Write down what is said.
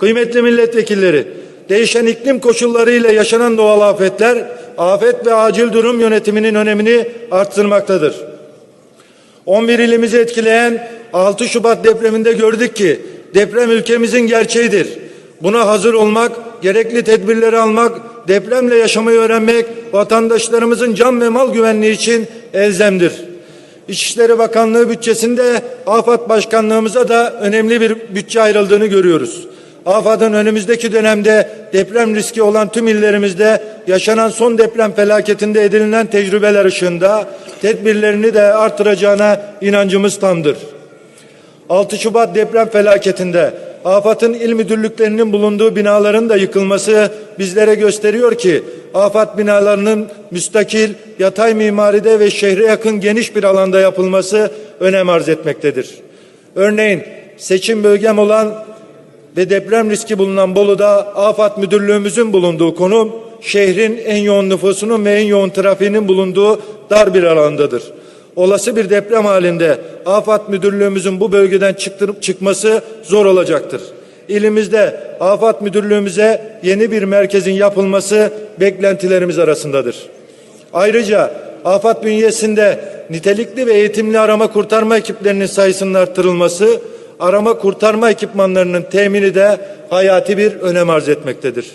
Kıymetli milletvekilleri, değişen iklim koşullarıyla yaşanan doğal afetler, afet ve acil durum yönetiminin önemini arttırmaktadır. 11 ilimizi etkileyen 6 Şubat depreminde gördük ki deprem ülkemizin gerçeğidir. Buna hazır olmak, gerekli tedbirleri almak, depremle yaşamayı öğrenmek vatandaşlarımızın can ve mal güvenliği için elzemdir. İçişleri Bakanlığı bütçesinde AFAD Başkanlığımıza da önemli bir bütçe ayrıldığını görüyoruz. AFAD'ın önümüzdeki dönemde deprem riski olan tüm illerimizde yaşanan son deprem felaketinde edinilen tecrübeler ışığında tedbirlerini de artıracağına inancımız tamdır. 6 Şubat deprem felaketinde AFAD'ın il müdürlüklerinin bulunduğu binaların da yıkılması bizlere gösteriyor ki AFAD binalarının müstakil, yatay mimaride ve şehre yakın geniş bir alanda yapılması önem arz etmektedir. Örneğin seçim bölgem olan ve deprem riski bulunan Bolu'da AFAD müdürlüğümüzün bulunduğu konum şehrin en yoğun nüfusunun ve en yoğun trafiğinin bulunduğu dar bir alandadır. Olası bir deprem halinde AFAD müdürlüğümüzün bu bölgeden çıktırıp çıkması zor olacaktır. İlimizde AFAD müdürlüğümüze yeni bir merkezin yapılması beklentilerimiz arasındadır. Ayrıca AFAD bünyesinde nitelikli ve eğitimli arama kurtarma ekiplerinin sayısının arttırılması, arama kurtarma ekipmanlarının temini de hayati bir önem arz etmektedir.